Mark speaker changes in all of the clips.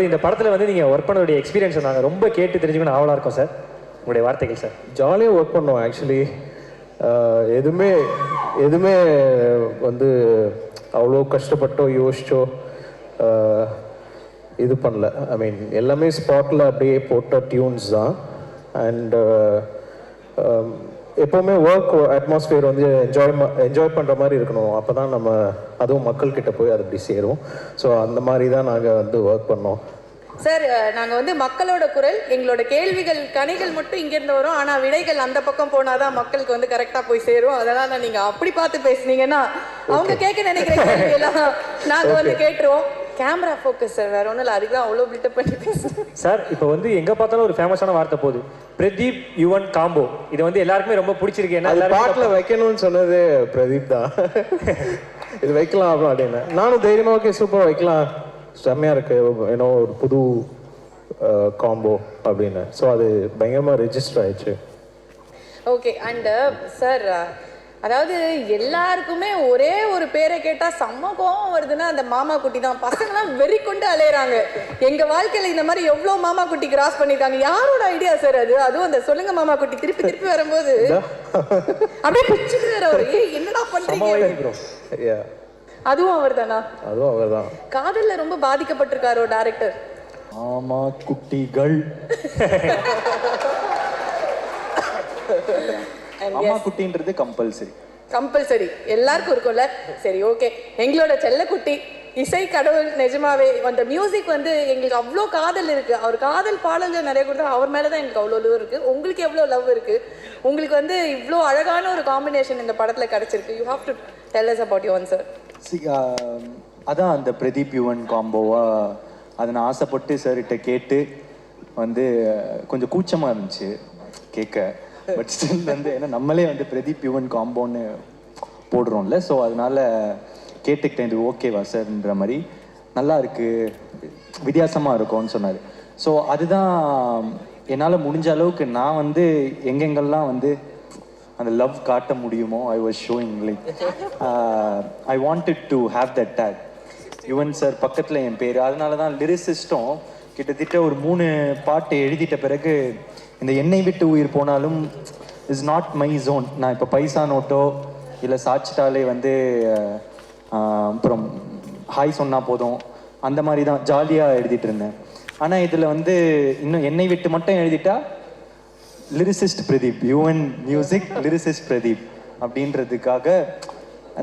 Speaker 1: அதாவது இந்த படத்தில் வந்து நீங்கள் ஒர்க் பண்ணக்கூடிய எக்ஸ்பீரியன்ஸ் நாங்கள் ரொம்ப கேட்டு தெரிஞ்சுக்கணும் ஆவலாக இருக்கும் சார் உங்களுடைய வார்த்தைகள் சார்
Speaker 2: ஜாலியாக ஒர்க் பண்ணோம் ஆக்சுவலி எதுவுமே எதுவுமே வந்து அவ்வளோ கஷ்டப்பட்டோ யோசிச்சோ இது பண்ணல. ஐ மீன் எல்லாமே ஸ்பாட்டில் அப்படியே போட்ட டியூன்ஸ் தான். அண்ட் எப்போவுமே ஒர்க் அட்மாஸ்ஃபியர் வந்து என்ஜாய் என்ஜாய் பண்ணுற மாதிரி இருக்கணும். அப்போ தான் நம்ம அதுவும் மக்கள்கிட்ட போய் அது அப்படி சேரும். ஸோ அந்த மாதிரி தான் நாங்கள் வந்து ஒர்க் பண்ணோம்.
Speaker 3: சார் நாங்க வந்து மக்களோட குரல் எங்களோட கேள்விகள் கனிகள் மட்டும் இங்க இருந்து வரும். ஆனா விடைகள் அந்த பக்கம் போனாதான் மக்களுக்கு வந்து கரெக்டா போய் சேரும். அதனால நீங்க அப்படி பார்த்து பேசுனீங்கன்னா அவங்க கேட்க நினைக்கிற கேள்வி எல்லாம் நாங்க வந்து கேட்டுருவோம். கேமரா ஃபோக்கஸ் சார் வேற ஒண்ணும் இல்ல. அதுக்கு தான் அவ்வளோ பில்டப் பண்ணி பேசுறேன்
Speaker 1: சார் இப்போ வந்து எங்கே பார்த்தாலும் ஒரு ஃபேமஸான வார்த்தை போகுது. பிரதீப் யுவன் காம்போ. இது வந்து எல்லாருக்குமே ரொம்ப பிடிச்சிருக்கு. ஏன்னா
Speaker 2: பாட்டில் வைக்கணும்னு சொன்னது பிரதீப் தான். இது வைக்கலாம் அப்புறம் அப்படின்னு. நானும் தைரியமா ஓகே சூப்பர் வைக்கலாம். செம்மையா இருக்கு. ஏன்னோ ஒரு புது காம்போ அப்படின்னு. ஸோ அது பயங்கரமா ரெஜிஸ்டர் ஆயிடுச்சு.
Speaker 3: ஓகே அண்ட் சார் அதாவது எல்லாருக்குமே ஒரே ஒரு பேரை கேட்டா செம்ம கோவம் வருதுன்னா அந்த மாமா குட்டி தான். பசங்களாம் வெறி கொண்டு அலையறாங்க. எங்க வாழ்க்கையில இந்த மாதிரி எவ்வளவு மாமா குட்டி கிராஸ் பண்ணிருக்காங்க யாரோட ஐடியா சார் அது? அதுவும் அந்த சொல்லுங்க மாமா குட்டி திருப்பி திருப்பி வரும்போது. அப்படியே பிச்சுட்டு வேற ஒரு ஏய் என்னடா
Speaker 2: Yeah,
Speaker 3: அதுவும் அவர் தானா
Speaker 2: அதுவும் அவர் தான்
Speaker 3: காதல்ல ரொம்ப பாதிக்கப்பட்டிருக்காரோ டைரக்டர்
Speaker 4: ஆமா குட்டிகள். அம்மா குட்டின்றது கம்பல்சரி
Speaker 3: கம்பல்சரி எல்லாருக்கும் இருக்கும்ல? சரி ஓகே எங்களோட செல்லக்குட்டி இசை கடவுள் நிஜமாவே அந்த மியூசிக் வந்து எங்களுக்கு அவ்வளோ காதல் இருக்கு. அவர் காதல் பாடல்கள் நிறைய கொடுத்தா அவர் மேலே தான் எங்களுக்கு அவ்வளோ லவ் இருக்கு. உங்களுக்கு எவ்வளோ லவ் இருக்கு? உங்களுக்கு வந்து இவ்வளோ அழகான ஒரு காம்பினேஷன் இந்த படத்தில் கிடைச்சிருக்கு. You have to tell us about Yuvan sir
Speaker 4: See, um, அதான் அந்த பிரதீப் யுவன் காம்போவா அதை நான் ஆசைப்பட்டு சார்கிட்ட கேட்டு வந்து கொஞ்சம் கூச்சமாக இருந்துச்சு கேட்க. பட் ஸ்டில் வந்து ஏன்னா நம்மளே வந்து பிரதீப் யுவன் காம்போன்னு போடுறோம்ல ஸோ அதனால கேட்டுக்கிட்டேன் இது ஓகேவா சார்ன்ற மாதிரி. நல்லா இருக்கு வித்தியாசமாக இருக்கும்னு சொன்னார். ஸோ அதுதான் என்னால் முடிஞ்ச அளவுக்கு நான் வந்து எங்கெங்கெல்லாம் வந்து அந்த லவ் காட்ட முடியுமோ? I was showing like I wanted to have that tag Yuvan sir பக்கத்தில் என் பேர். அதனால தான் லிரிசிஸ்டும் கிட்டத்தட்ட ஒரு மூணு பாட்டு எழுதிட்ட பிறகு இந்த எண்ணெய் விட்டு உயிர் போனாலும் இஸ் நாட் மை ஜோன் நான் இப்போ பைசா நோட்டோ இல்லை சாச்சிட்டாலே வந்து ஆஹ், அப்புறம் ஹாய் சொன்னால் போதும். அந்த மாதிரி தான் ஜாலியாக எழுதிட்டு இருந்தேன். ஆனால் இதில் வந்து இன்னும் என்னை விட்டு மட்டும் எழுதிட்டா lyricist Pradeep Yuvan music lyricist Pradeep அப்படின்றதுக்காக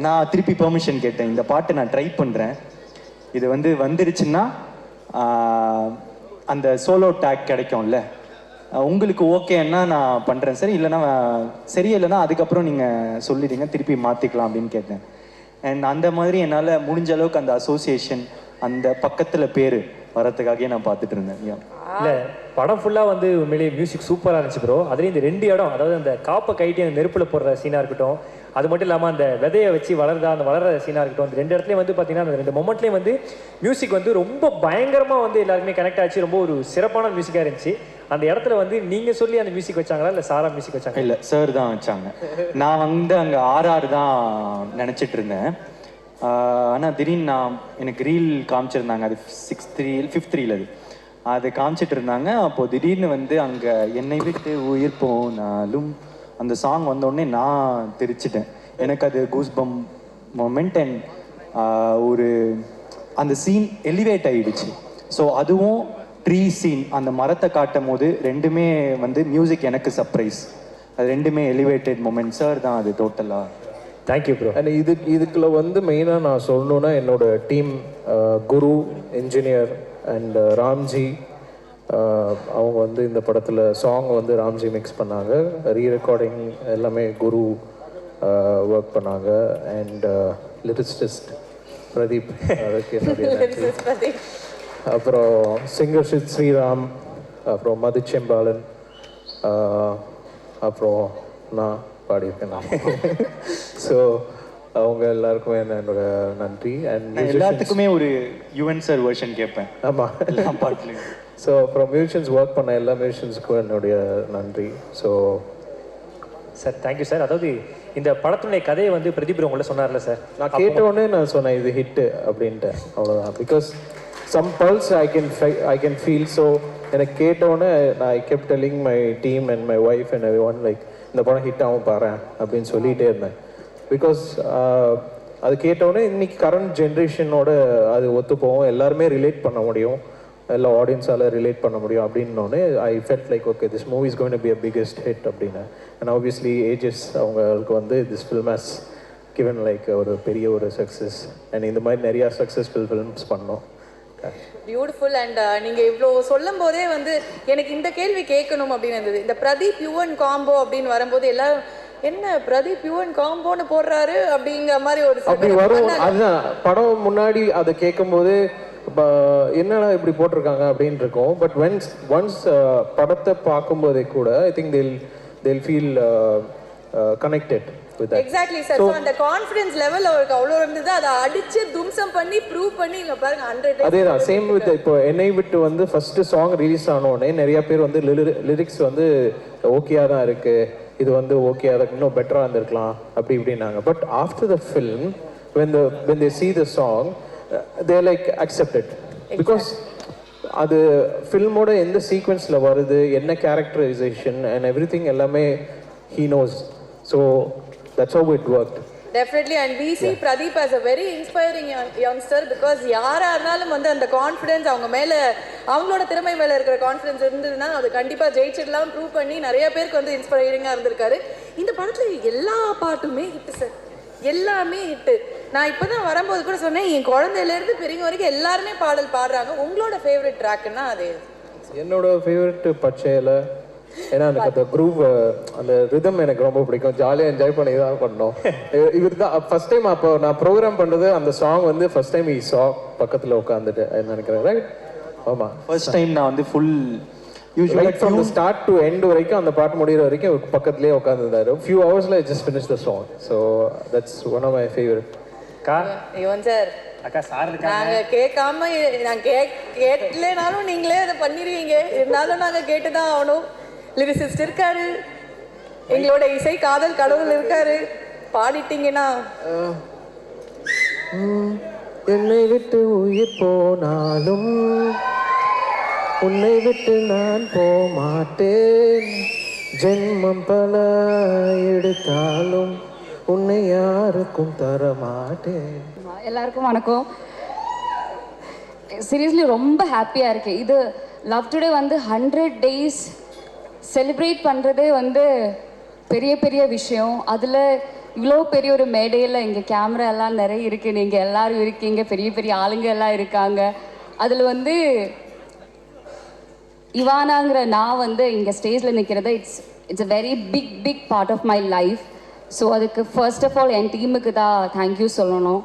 Speaker 4: நான் திருப்பி பெர்மிஷன் கேட்டேன். இந்த பாட்டை நான் ட்ரை பண்ணுறேன் இது வந்து வந்துருச்சுன்னா அந்த சோலோ டேக் கிடைக்கும்ல. உங்களுக்கு ஓகேன்னா நான் பண்ணுறேன் சார். இல்லைன்னா சரி அதுக்கப்புறம் நீங்கள் சொல்லிடுங்க. திருப்பி மாற்றிக்கலாம் அப்படின்னு கேட்டேன். அண்ட் அந்த மாதிரி என்னால் முடிஞ்ச அளவுக்கு அந்த அசோசியேஷன் அந்த பக்கத்தில் பேர் வரத்துக்காகவே நான் பார்த்துட்டு இருந்தேன்.
Speaker 1: இல்லை படம் ஃபுல்லாக வந்து உண்மையிலேயே மியூசிக் சூப்பராக இருந்துச்சு ப்ரோ அதுலேயும் இந்த ரெண்டு இடம் அதாவது அந்த காப்பை கைட்டி அந்த நெருப்பில் போடுற சீனாக இருக்கட்டும் அது மட்டும் இல்லாமல் அந்த விதையை வச்சு வளர்ந்தா அந்த வளர்ற சீனாக இருக்கட்டும் அந்த ரெண்டு இடத்துலையும் வந்து பார்த்தீங்கன்னா அந்த ரெண்டு மொமெண்ட்லேயும் வந்து மியூசிக் வந்து ரொம்ப பயங்கரமாக வந்து எல்லாருமே கனெக்ட் ஆச்சு. ரொம்ப ஒரு சிறப்பான மியூசிக்காக இருந்துச்சு. அந்த இடத்துல வந்து நீங்கள் சொல்லி அந்த மியூசிக் வச்சாங்களா? இல்லை சாரா மியூசிக் வச்சாங்க
Speaker 4: இல்ல சார் தான் வச்சாங்க. நான் வந்து அங்க ஆர்ஆர் தான் நினைச்சிட்டு இருந்தேன். ஆனா திடீர்னு நான் எனக்கு ரீல் காமிச்சிருந்தாங்க. அது சிக்ஸ் த்ரீ ஃபிஃப்த் ரீல் அது. அது காமிச்சிட்டு இருந்தாங்க. அப்போ திடீர்னு வந்து அங்க என்னை விட்டு உயிர் போனாலும் அந்த சாங் வந்த உடனே நான் தெரிச்சிட்டேன். எனக்கு அது கூஸ்பம் மொமெண்ட் அண்ட் ஒரு அந்த சீன் எலிவேட் ஆயிடுச்சு. ஸோ அதுவும் ட்ரீ சீன் அந்த மரத்தை காட்டும் போது ரெண்டுமே வந்து மியூசிக் எனக்கு சர்ப்ரைஸ் அது ரெண்டுமே எலிவேட்டட் மூமெண்ட் சார் தான் அது டோட்டலாக
Speaker 1: தேங்க்யூ ப்ரோ
Speaker 2: அண்ட் இது இதுக்குள்ள வந்து மெயினாக நான் சொல்லணுன்னா என்னோட team Guru engineer and Ramji uh, அவங்க வந்து இந்த படத்தில் சாங் வந்து ராம்ஜி மிக்ஸ் பண்ணாங்க. ரீ ரெக்கார்டிங் எல்லாமே குரு ஒர்க் பண்ணாங்க. அண்ட் லிரிஸ்டிஸ்ட் பிரதீப் அதுக்கு என்னுடைய அப்புறம் சிங்கர் ஷித் ஸ்ரீராம் அப்புறம் மதுச்செம்பாலன் அப்புறம் நான் பாடியிருக்கேன் நான். ஸோ அவங்க எல்லாருக்குமே என்னோட நன்றி.
Speaker 4: நான்
Speaker 2: அண்ட்
Speaker 4: எல்லாத்துக்குமே ஒரு யுவன் சார் வெர்ஷன் கேட்பேன்.
Speaker 2: ஆமாம்
Speaker 4: எல்லா பாட்டுலையும்.
Speaker 2: ஸோ அப்புறம் மியூசிஷியன்ஸ் ஒர்க் பண்ண எல்லா மியூசிஷியன்ஸுக்கும் என்னுடைய நன்றி. ஸோ
Speaker 1: சார் தேங்க்யூ சார் அதாவது இந்த படத்துடைய கதையை வந்து பிரதீப் உங்களை சொன்னார்ல சார்
Speaker 2: நான் கேட்ட உடனே நான் சொன்னேன் இது ஹிட்டு அப்படின்ட்டு. அவ்வளோதான் because some pulse I can I can feel so எனக்கு கேட்டோன்னே நான் I kept telling my team and my wife and everyone like இந்த படம் ஹிட் ஆகும் பாரு அப்படின்னு சொல்லிகிட்டே இருந்தேன். பிகாஸ் uh, அது கேட்டோன்னே இன்னைக்கு கரண்ட் ஜென்ரேஷனோட அது ஒத்து எல்லாருமே ரிலேட் பண்ண முடியும். எல்லா ஆடியன்ஸால் ரிலேட் பண்ண முடியும் அப்படின்னோடனே I felt like okay this movie is going be a biggest hit அப்படின்னு. அண்ட் ஆப்வியஸ்லி ஏஜஸ் அவங்களுக்கு வந்து this film has given like ஒரு பெரிய ஒரு சக்ஸஸ் அண்ட் இந்த மாதிரி நிறையா சக்ஸஸ்ஃபுல் ஃபில்ம்ஸ் பண்ணோம்.
Speaker 3: பியூட்டிஃபுல் அண்ட் uh, நீங்க இவ்வளோ சொல்லும் போதே வந்து எனக்கு இந்த கேள்வி கேட்கணும் அப்படின்னு இருந்தது. இந்த பிரதீப் யுவன் காம்போ அப்படின்னு வரும்போது எல்லாரும் என்ன பிரதீப் யுவன் காம்போன்னு போடுறாரு அப்படிங்கிற மாதிரி ஒரு
Speaker 2: அப்படி வரும். அதுதான். படம் முன்னாடி அதை கேட்கும்போது இப்போ என்னடா இப்படி போட்டிருக்காங்க அப்படின்னு இருக்கும். பட் ஒன்ஸ் ஒன்ஸ் படத்தை பார்க்கும்போதே கூட I think they'll they'll feel connected
Speaker 3: exactly sir அந்த கான்ஃபிடன்ஸ் லெவல் அவருக்கு அவ்வளோ இருந்தது. அதை அடிச்சு தும்சம் பண்ணி ப்ரூவ் பண்ணி இங்க பாருங்க ஹண்ட்ரட்
Speaker 2: அதே தான் சேம் வித் இப்போ என்னை விட்டு வந்து ஃபர்ஸ்ட் சாங் ரிலீஸ் ஆனோடனே நிறைய பேர் வந்து லிரிக்ஸ் வந்து ஓகேயா தான் இருக்கு. இது வந்து ஓகே அதுக்கு இன்னும் பெட்டராக இருந்திருக்கலாம் அப்படி இப்படின்னாங்க. But after the film when the when they see the song uh, they like accept it. Because அது ஃபில்மோட எந்த சீக்வன்ஸில் வருது என்ன கேரக்டரைசேஷன் அண்ட் எவ்ரி திங் எல்லாமே he knows so that's how it work
Speaker 3: definitely and we see Pradeep as a very inspiring youngster because யாரா இருந்தாலும் வந்து அந்த கான்ஃபிடன்ஸ் அவங்க மேல அவங்களோட திறமை மேல இருக்கிற கான்ஃபிடன்ஸ் இருந்ததுன்னா அது கண்டிப்பா ஜெயிச்சிடலாம். ப்ரூவ் பண்ணி நிறைய பேருக்கு வந்து இன்ஸ்பைரிங்கா இருந்திருக்காரு. இந்த படத்துல எல்லா பாட்டுமே ஹிட் சார் எல்லாமே ஹிட் நான் இப்பதான் வரும்போது கூட சொன்னேன் என் குழந்தையில இருந்து பெரியவங்க வரைக்கும் எல்லாருமே பாடல் பாடுறாங்க. உங்களோட ஃபேவரட் ட்ராக்னா அது?
Speaker 2: என்னோட ஃபேவரட் பச்சையில ஏன்னா எனக்கு அந்த குரூப் அந்த ரிதம் எனக்கு ரொம்ப பிடிக்கும். ஜாலியாக என்ஜாய் பண்ணி தான் பண்ணோம். இவர் தான் ஃபர்ஸ்ட் டைம் அப்போ நான் ப்ரோக்ராம் பண்ணுறது அந்த சாங் வந்து ஃபர்ஸ்ட் டைம் ஈ சா பக்கத்தில் உட்காந்துட்டு நினைக்கிறேன் ரைட் ஆமாம்
Speaker 4: ஃபர்ஸ்ட் டைம் நான் வந்து full usually
Speaker 2: from start to end வரைக்கும் அந்த பாட்டு முடிகிற வரைக்கும் பக்கத்துலேயே உட்காந்துருந்தாரு ஃபியூ ஹவர்ஸில் just finish the song so that's one of my favourite
Speaker 1: அக்கா?
Speaker 3: யுவன் சார்.
Speaker 1: அக்கா சார்
Speaker 3: நாங்க கேட்காம நான் கே கேட்கலனாலும் நீங்களே அதை பண்ணிடுவீங்க இருந்தாலும் நாங்க கேட்டுதான் ஆகணும். லிரிசிஸ்ட் இருக்காரு. எங்களோட இசை காதல் கடவுள் இருக்காரு. பாடிட்டீங்கன்னா.
Speaker 2: என்னை விட்டு உயிர் போனாலும் உன்னை விட்டு நான் போமாட்டேன். ஜென்மம் பல எடுத்தாலும் உன்னை யாருக்கும் தர மாட்டேன்
Speaker 5: எல்லாருக்கும் வணக்கம். சீரியஸ்லி ரொம்ப ஹாப்பியாக இருக்கேன். இது லவ் டுடே வந்து ஹண்ட்ரட் டேஸ் செலிப்ரேட் பண்ணுறதே வந்து பெரிய பெரிய விஷயம். அதில் இவ்வளோ பெரிய ஒரு மேடையில் இங்கே கேமரா எல்லாம் நிறைய இருக்குது நீங்கள் எல்லோரும் இருக்கீங்க. பெரிய பெரிய ஆளுங்க எல்லாம் இருக்காங்க. அதில் வந்து இவானாங்கிற நான் வந்து இங்கே ஸ்டேஜில் நிற்கிறது it's it's a very big big part of my life so அதுக்கு ஃபர்ஸ்ட் ஆஃப் ஆல் என் டீமுக்கு தான் தேங்க்யூ சொல்லணும்.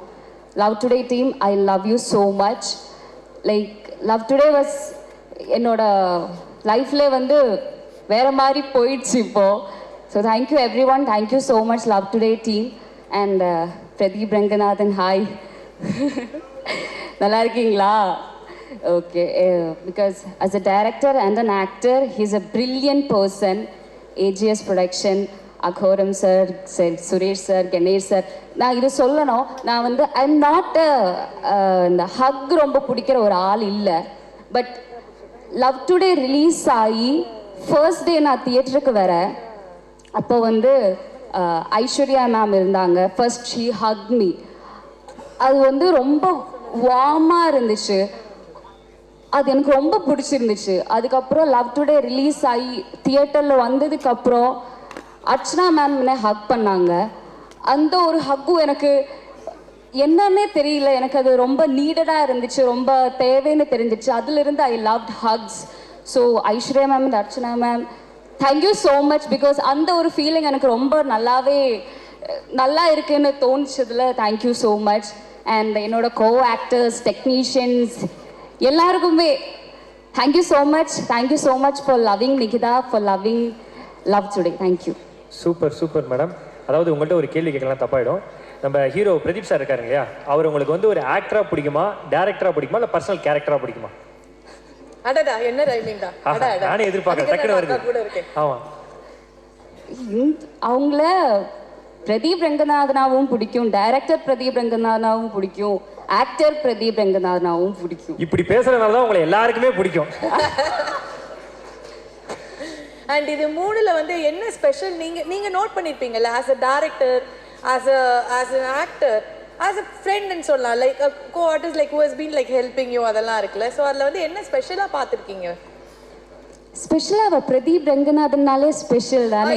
Speaker 5: Love today team I love you so much like love today was என்னோட லைஃப்ல வந்து வேற மாதிரி போயிடுச்சு இப்போ. So thank you everyone thank you so much love today team and Pradeep Ranganathan hi நல்லா இருக்கீங்களா okay because as a director and an actor he's a brilliant person AGS production Agoram sir sir Suresh sir Ganesh sir நான் இது சொல்லணும். நான் வந்து I am not இந்த ஹக் ரொம்ப பிடிக்கிற ஒரு ஆள் இல்லை. பட் லவ் டுடே ரிலீஸ் ஆகி ஃபர்ஸ்ட் டே நான் தியேட்டருக்கு வரேன் அப்போ வந்து ஐஸ்வர்யா மேம் இருந்தாங்க. ஃபர்ஸ்ட் ஷீ ஹக் மீ அது வந்து ரொம்ப வார்மாக இருந்துச்சு. அது எனக்கு ரொம்ப பிடிச்சிருந்துச்சு. அதுக்கப்புறம் லவ் டுடே ரிலீஸ் ஆகி தியேட்டரில் வந்ததுக்கப்புறம் அர்ச்சனா மேம் என்னை ஹக் பண்ணாங்க. அந்த ஒரு ஹக்கும் எனக்கு என்னன்னே தெரியல. எனக்கு அது ரொம்ப நீடடாக இருந்துச்சு. ரொம்ப தேவைன்னு தெரிஞ்சிச்சு. அதுலேருந்து I love hugs so Aishwarya ma'am and Archana ma'am thank you so much because அந்த ஒரு ஃபீலிங் எனக்கு ரொம்ப நல்லாவே நல்லா இருக்குன்னு தோணுச்சதுல thank you so much and என்னோட கோ ஆக்டர்ஸ் டெக்னீஷியன்ஸ் எல்லாருக்குமே thank you so much thank you so much for loving Nikita for loving love today thank you
Speaker 1: super super madam அதாவது உங்கள்கிட்ட ஒரு கேள்வி கேட்கலாம் தப்பாயிடும். நம்ம ஹீரோ பிரதீப் சார் இருக்காரு இல்லையா அவர் உங்களுக்கு வந்து ஒரு ஆக்டராக பிடிக்குமா டேரக்டராக பிடிக்குமா இல்லை பர்சனல் கேரக்டராக பிடிக்குமா?
Speaker 3: அடடா என்ன ரைமிங் தான்
Speaker 1: நானே எதிர்பார்க்கறேன் டக்குனு வருது
Speaker 3: கூட இருக்கேன்
Speaker 1: ஆமா.
Speaker 5: அவங்கள பிரதீப் ரங்கநாதனாவும் பிடிக்கும். டைரக்டர் பிரதீப் ரங்கநாதனாவும் பிடிக்கும். ஆக்டர் பிரதீப் ரங்கநாதனாவும் பிடிக்கும்.
Speaker 1: இப்படி பேசுறதுனால தான் உங்களை எல்லாருக்குமே பிடிக்கும்.
Speaker 3: அண்ட் இது மூணுல வந்து என்ன ஸ்பெஷல் நீங்க நீங்க note பண்ணிருப்பீங்கல்ல as a director as a as an actor as a ஃப்ரெண்ட்னு சொல்லலாம். Like co artist like who has been like helping you அதெல்லாம் இருக்குல்ல. ஸோ அதில் வந்து என்ன ஸ்பெஷலாக பார்த்துருக்கீங்க?
Speaker 5: ஸ்பெஷலாக அவ பிரதீப் ரங்கநாதன்னாலே ஸ்பெஷல் தானே.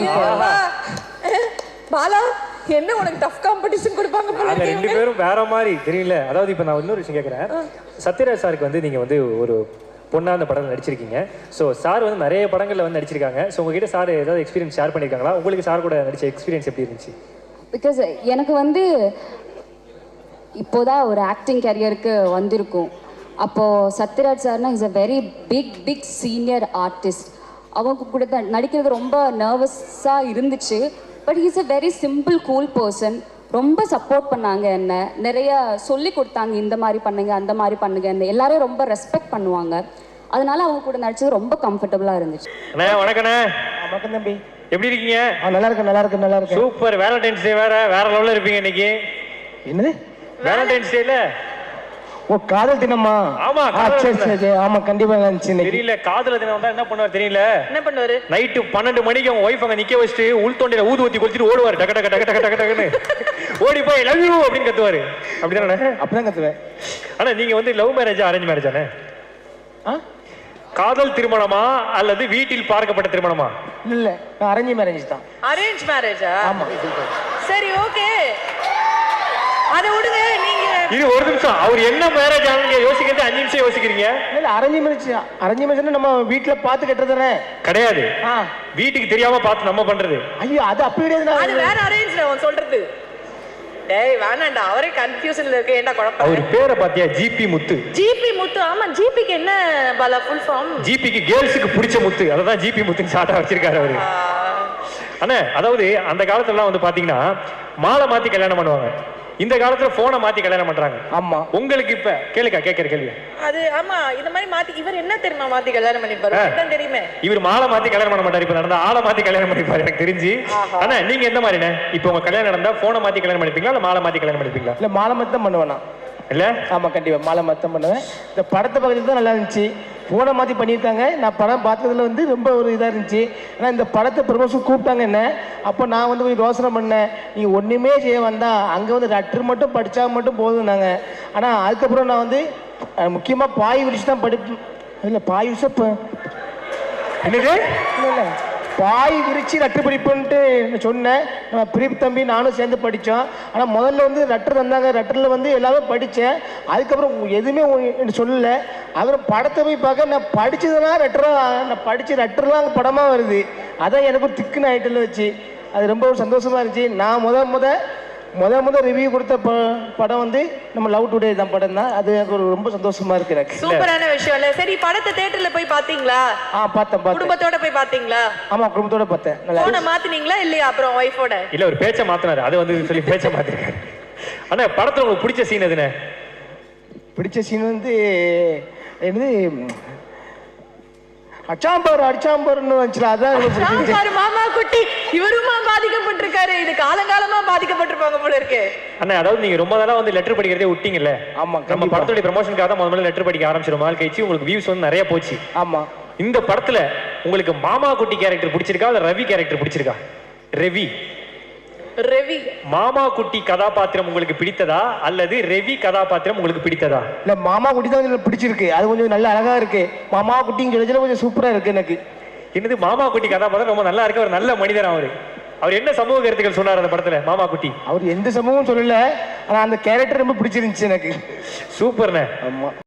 Speaker 3: பாலா என்ன உனக்கு டஃப் காம்படிஷன் கொடுப்பாங்க போல
Speaker 1: ரெண்டு. பேரும் வேற மாதிரி. தெரியல அதாவது இப்போ நான் இன்னொரு விஷயம் கேட்குறேன் சத்யராஜ் சாருக்கு வந்து நீங்கள் வந்து ஒரு பொண்ணா அந்த படத்தில் நடிச்சிருக்கீங்க. ஸோ சார் வந்து நிறைய படங்களில் வந்து நடிச்சிருக்காங்க. ஸோ உங்ககிட்ட சார் ஏதாவது எக்ஸ்பீரியன்ஸ் ஷேர் பண்ணியிருக்காங்களா உங்களுக்கு சார் கூட நடிச்ச எக்ஸ்பீரியன்ஸ் எப்படி இருந்துச்சு?
Speaker 5: பிகாஸ் எனக்கு வந்து இப்போதான் ஒரு ஆக்டிங் கேரியருக்கு வந்திருக்கும். அப்போது சத்யராஜ் சார்னா is a very big big senior artist அவங்க கூட தான் நடிக்கிறது ரொம்ப நர்வஸாக இருந்துச்சு. But is a very simple cool person ரொம்ப சப்போர்ட் பண்ணாங்க என்ன. நிறைய சொல்லி கொடுத்தாங்க இந்த மாதிரி பண்ணுங்க அந்த மாதிரி பண்ணுங்க எல்லாரும் ரொம்ப ரெஸ்பெக்ட் பண்ணுவாங்க. அதனால அவங்க கூட நடிச்சது ரொம்ப கம்ஃபர்டபுளாக இருந்துச்சு.
Speaker 1: அண்ணே வணக்கண்ணே.
Speaker 6: வணக்கம் தம்பி.
Speaker 1: எப்படி இருக்கீங்க?
Speaker 6: நல்லா இருக்கேன் நல்லா இருக்கேன் நல்லா இருக்கேன்.
Speaker 1: சூப்பர் வேலண்டைன்ஸ் டே வேற வேற லெவலில் இருப்பீங்க இன்னைக்கு.
Speaker 6: என்னது?
Speaker 1: வேலண்டைன்ஸ் டேல
Speaker 6: ஓ காதல் தினமா?
Speaker 1: ஆமா, காதல்
Speaker 6: சரி. ஆமா கண்டிப்பா இருந்துச்சு
Speaker 1: தெரியல காதல தினம் வந்தா என்ன பண்ணுவார் தெரியல?
Speaker 3: என்ன பண்ணுவாரு?
Speaker 1: நைட்டு பன்னெண்டு மணிக்கு அவங்க ஒய்ஃப் அங்க நிக்க வச்சுட்டு உள் தொண்டையில ஊது ஊத்தி குளிச்சுட்டு ஓடுவார். டக்கு டக்கு டக்கு டக்கு டக்கு டக்குன்னு ஓடி போய் லவ் யூ அப்படின்னு கத்துவாரு. அப்படிதானே
Speaker 6: அப்படிதான் கத்துவேன்.
Speaker 1: ஆனா நீங்க வந்து லவ் மேரேஜ் அரேஞ்ச் மேரேஜ்
Speaker 6: ஆ
Speaker 1: காதல் திருமணமா அல்லது வீட்டில் பார்க்கப்பட்ட திருமணமா?
Speaker 6: இல்ல இல்ல நான் அரேஞ்ச் மேரேஜ் தான்.
Speaker 3: அரேஞ்ச் மேரேஜா
Speaker 6: ஆமா
Speaker 3: சரி ஓகே அதை விடுங்க நீங்க.
Speaker 1: இது ஒரு நிமிஷம். அவர் என்ன மேரேஜ் ஆனீங்க யோசிக்கிறது அஞ்சு நிமிஷம் யோசிக்கிறீங்க?
Speaker 6: இல்ல அரேஞ்ச் மேரேஜ் அரேஞ்ச் மேரேஜ் நம்ம வீட்ல பார்த்து கட்டுறதானே
Speaker 1: கிடையாது.
Speaker 6: ஆ.
Speaker 1: வீட்டுக்கு தெரியாம பார்த்து நம்ம பண்றது.
Speaker 6: ஐயோ அது அப்படி கிடையாது
Speaker 3: அது வேற அரேஞ்ச்ல அவன் சொல்றது. டேய் வேணாண்டா. அவரே கன்ஃபியூஷன்ல இருக்கு. ஏன்டா குழப்பம்
Speaker 1: அவர் பேரை பாத்தியா ஜிபி முத்து.
Speaker 3: ஜிபி முத்து? ஆமா ஜிபிக்கு என்ன பாலா ஃபுல் ஃபார்ம்
Speaker 1: ஜிபிக்கு கேர்ள்ஸுக்கு பிடிச்ச முத்து. அதை தான் ஜிபி முத்துன்னு ஷார்ட்டா வச்சிருக்காரு அவரு. அண்ணே அதாவது அந்த காலத்துலலாம் வந்து பாத்தீங்கன்னா மாலை மாத்தி கல்யாணம் பண்ணுவாங்க. இந்த காலத்துல போனை மாத்தி கல்யாணம் பண்றாங்க.
Speaker 6: ஆமா.
Speaker 1: உங்களுக்கு இப்ப கேளுக்கா கேட்கிற கேள்வி.
Speaker 3: அது ஆமா இந்த மாதிரி மாத்தி இவர் என்ன தெரியுமா மாத்தி கல்யாணம் பண்ணிப்பாரு. அதான் தெரியுமே.
Speaker 1: இவர் மாலை மாத்தி கல்யாணம் பண்ண மாட்டாரு. இப்ப நடந்த ஆளை மாத்தி கல்யாணம் பண்ணிப்பாரு எனக்கு தெரிஞ்சு. அண்ணா நீங்க எந்த மாதிரிண்ணே இப்ப உங்க கல்யாணம் நடந்தா போனை மாத்தி கல்யாணம் பண்ணிப்பீங்களா? இல்ல மாலை மாத்தி கல்யாணம் பண்ணிப்பீங்களா?
Speaker 6: இல்ல மாலை மத்தம் பண்ணுவேன் நான்.
Speaker 1: இல்ல?
Speaker 6: ஆமா கண்டிப்பா மாலை மத்தம் பண்ணுவேன். இந்த படத்தை பக்கத்துல தான் நல்லா இருந்துச்சு. போனை மாத்தி பண்ணியிருக்காங்க. நான் படம் பார்த்ததுல வந்து ரொம்ப ஒரு இதா இருந்துச்சு. ஆனா இந்த படத்தை ப்ரமோஷன் கூப்பிட்டாங்க என்ன? அப்போ நான் வந்து போய் யோசனை பண்ணேன். நீ ஒண்ணுமே செய்ய வேண்டாம். அங்க வந்து லெட்டர் மட்டும் படிச்சா மட்டும் போதும்னாங்க. ஆனா அதுக்கப்புறம் நான் வந்து அஹ், முக்கியமா பாய் விரிச்சு தான் படிப்பேன் இல்ல பாய் ப-
Speaker 1: என்னது?
Speaker 6: இல்ல இல்ல. பாய் விரிச்சு லெட்டர் படிப்புன்ட்டு சொன்னேன். நம்ம பிரீப் தம்பி நானும் சேர்ந்து படித்தோம் ஆனால் முதல்ல வந்து லெட்டர் வந்தாங்க லெட்டரில் வந்து எல்லாமே படித்தேன் அதுக்கப்புறம் எதுவுமே எனக்கு சொல்லலை. அப்புறம் படத்தை போய் பார்க்க நான் படித்ததெல்லாம் லெட்டராக நான் படித்த லெட்டர்லாம் அங்கே படமாக வருது. அதான் எனக்கு திக்குன்னு ஐட்டில் வச்சு. அது ரொம்ப சந்தோஷமாக இருந்துச்சு. நான் முத முத முத முத ரிவ்யூ கொடுத்த ப படம் வந்து நம்ம லவ் டுடே தான் படம் தான். அது எனக்கு ஒரு ரொம்ப சந்தோஷமா இருக்கு எனக்கு.
Speaker 3: சூப்பரான விஷயம் இல்ல. சரி படத்தை தியேட்டர்ல போய் பாத்தீங்களா
Speaker 6: ஆ பார்த்தேன் பார்த்தேன்.
Speaker 3: குடும்பத்தோட போய் பாத்தீங்களா
Speaker 6: ஆமாம் குடும்பத்தோட பார்த்தேன். நல்லா
Speaker 3: போனை மாத்தினீங்களா இல்லையா அப்புறம் ஒய்ஃபோட
Speaker 1: இல்ல ஒரு பேச்ச மாத்தினாரு. அதை வந்து சொல்லி பேச்ச மாத்திருக்காரு. அண்ணா படத்துல உங்களுக்கு பிடிச்ச சீன் எதுனே
Speaker 6: பிடிச்ச சீன் வந்து என்னது அச்சாம்பார் அடிச்சாம்பார்னு வந்துச்சுல அதான்.
Speaker 3: சாம்பார் மாமா குட்டி இவருமா பாதிக்கப்பட்டிருக்காரு? இது காலங்காலமா பாதிக்கப்பட்டிருப்பாங்க போல இருக்கு.
Speaker 1: அண்ணா அதாவது நீங்க ரொம்ப நாளா வந்து லெட்டர் படிக்கிறதே விட்டீங்கல்ல
Speaker 6: ஆமா
Speaker 1: நம்ம படத்துடைய ப்ரமோஷனுக்காக தான் முதல்ல லெட்டர் படிக்க ஆரம்பிச்சிடும் நாள் கழிச்சு உங்களுக்கு வியூஸ் வந்து நிறைய போச்சு.
Speaker 6: ஆமா.
Speaker 1: இந்த படத்துல உங்களுக்கு மாமா குட்டி கேரக்டர் பிடிச்சிருக்கா? இல்ல ரவி கேரக்டர் பிடிச்சிருக்கா? ரவி.
Speaker 3: ரவி.
Speaker 1: மாமா குட்டி கதாபாத்திரம் உங்களுக்கு பிடித்ததா? அல்லது ரவி கதாபாத்திரம் உங்களுக்கு பிடித்ததா?
Speaker 6: இல்ல மாமா குட்டி தான் எனக்கு பிடிச்சிருக்கு. அது கொஞ்சம் நல்ல அழகா இருக்கு. மாமா குட்டின்னு சொல்லி கொஞ்சம் சூப்பரா இருக்கு எனக்கு.
Speaker 1: என்னது மாமா குட்டி கதாபாத்திரம்? ரொம்ப நல்லா இருக்கு ஒரு நல்ல மனிதர் அவரு. அவர் என்ன சமூக கருத்துக்கள் சொன்னார் அந்த படத்துல மாமா குட்டி?
Speaker 6: அவர் எந்த சமூகம் சொல்லல ஆனா அந்த கேரக்டர் ரொம்ப பிடிச்சிருந்துச்சு எனக்கு.
Speaker 1: சூப்பர்ண்ணே
Speaker 6: ஆமா.